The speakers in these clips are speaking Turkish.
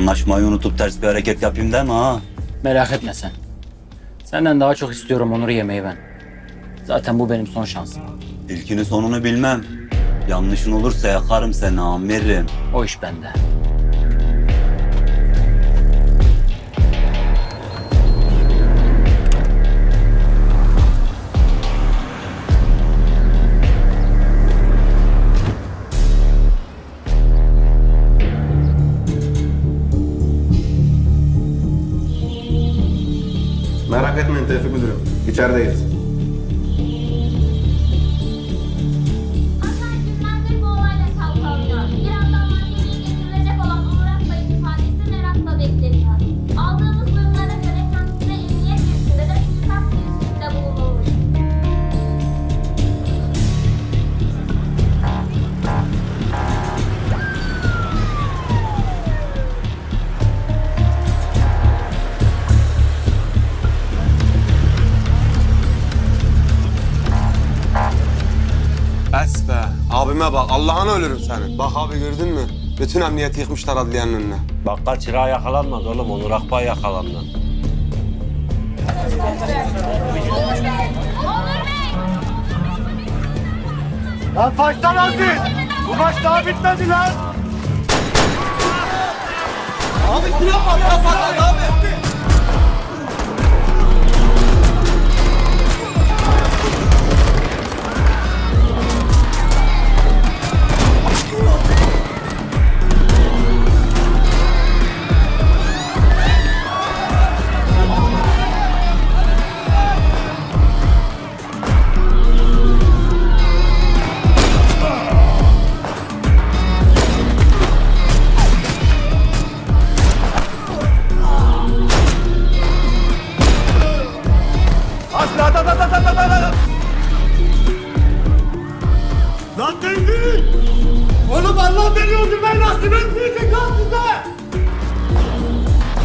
Anlaşmayı unutup ters bir hareket yapayım deme ha. Merak etme sen. Senden daha çok istiyorum Onur'u yemeyi ben. Zaten bu benim son şansım. İlkini sonunu bilmem. Yanlışın olursa yakarım seni amirim. O iş bende. Merak etmeyin Tevfik Müdürüm. İçerideyiz. Abime bak. Allah'ına ölürüm seni. Bak abi gördün mü? Bütün emniyeti yıkmışlar adliyenin önüne. Bakkal çırağı yakalanmadı oğlum. Onur Akbay yakalandı. Onur Bey! Onur Bey! Lan baştan Aziz! Bu maç daha bitmedi lan! Asla etmeyecek lan size!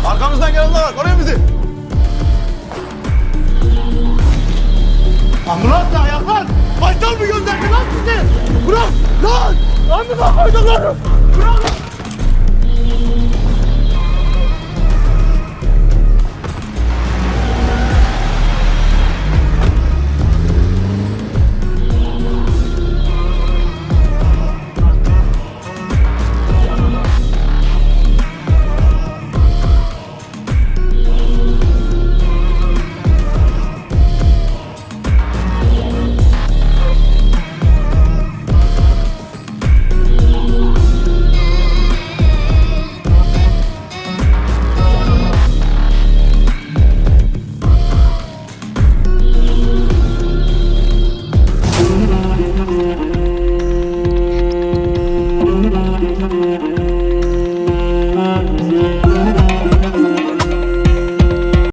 Arkamızdan gelenler var, koruyun bizi! Ambulansla ayaklan! Baştan mı gönderdi lan sizi? Bırak! Lan! Koydun lan? Bırak!